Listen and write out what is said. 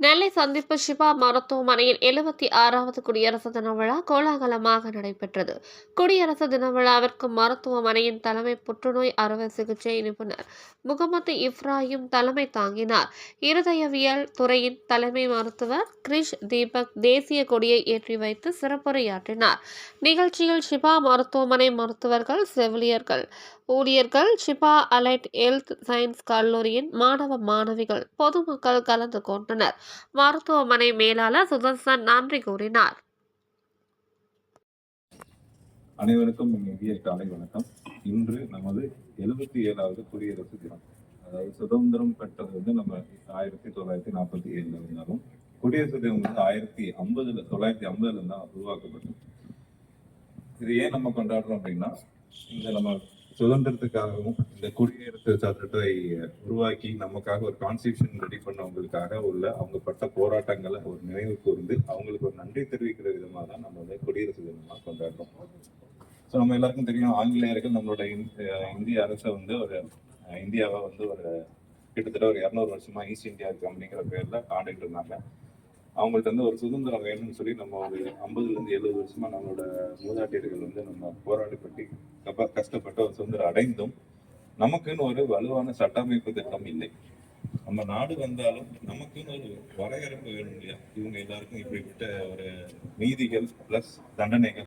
நெல்லை சந்திப்பு சிவா மருத்துவமனையில் எழுபத்தி ஆறாவது குடியரசு தின விழா கோலாகலமாக நடைபெற்றது. குடியரசு தின விழாவிற்கு மருத்துவமனையின் தலைமை புற்றுநோய் அறுவை சிகிச்சை நிபுணர் முகமது இப்ராஹிம் தலைமை தாங்கினார். இருதயவியல் துறையின் தலைமை மருத்துவர் கிரிஷ் தீபக் தேசிய கொடியை ஏற்றி வைத்து சிறப்புரையாற்றினார். நிகழ்ச்சியில் ஷிபா மருத்துவமனை மருத்துவர்கள் செவிலியர்கள் ஊழியர்கள் ஷிபா அலைட் ஹெல்த் சயின்ஸ் கல்லூரியின் மாணவ மாணவிகள் பொதுமக்கள் கலந்து கொண்டனர். மருத்துவமனை மேலாளர் சுதர்சன் நன்றி கூறினார். அனைவருக்கும் இனிய காலை வணக்கம். இன்று நமது எழுபத்தி ஏழாவது குடியரசு தினம். அதாவது சுதந்திரம் பெற்றது வந்து நம்ம ஆயிரத்தி தொள்ளாயிரத்தி நாற்பத்தி ஏழுல இருந்தாலும் குடியரசு தினம் வந்து ஆயிரத்தி ஐம்பதுல தொள்ளாயிரத்தி ஐம்பதுல தான் உருவாக்கப்பட்டது. இது ஏன் நம்ம கொண்டாடுறோம் அப்படின்னா இந்த நம்ம சுதந்திரத்துக்காகவும் இந்த குடியரசு சட்டத்தை உருவாக்கி நமக்காக ஒரு கான்ஸ்டியூஷன் ரெடி பண்ணவங்களுக்காக உள்ள அவங்க பட்ட போராட்டங்களை ஒரு நினைவு கூர்ந்து அவங்களுக்கு ஒரு நன்றி தெரிவிக்கிற விதமாக தான் நம்ம வந்து குடியரசு தினமாக கொண்டாடுறோம். ஸோ நம்ம எல்லாருக்கும் தெரியும் ஆங்கிலேயர்கள் நம்மளோட இந்திய அரசை வந்து ஒரு இந்தியாவை வந்து ஒரு கிட்டத்தட்ட ஒரு இரநூறு வருஷமா ஈஸ்ட் இந்தியா கம்பெனிங்கிற பேர்ல ஆண்டுகிட்டு இருந்தாங்க. அவங்கள்ட்ட வந்து ஒரு சுதந்திரம் வேணும்னு சொல்லி நம்ம ஒரு ஐம்பதுலேருந்து எழுபது வருஷமாக நம்மளோட மூதாட்டியர்கள் வந்து நம்ம போராடிப்பட்டு கப்ப- கஷ்டப்பட்டு ஒரு சுதந்திரம் அடைந்தும் நமக்குன்னு ஒரு வலுவான சட்டமைப்பு திட்டம் இல்லை. நம்ம நாடு வந்தாலும் நமக்குன்னு ஒரு வரையறுப்பு வேணும் இல்லையா? இவங்க எல்லாருக்கும் இப்படிப்பட்ட ஒரு நீதிகள் பிளஸ் தண்டனைகள்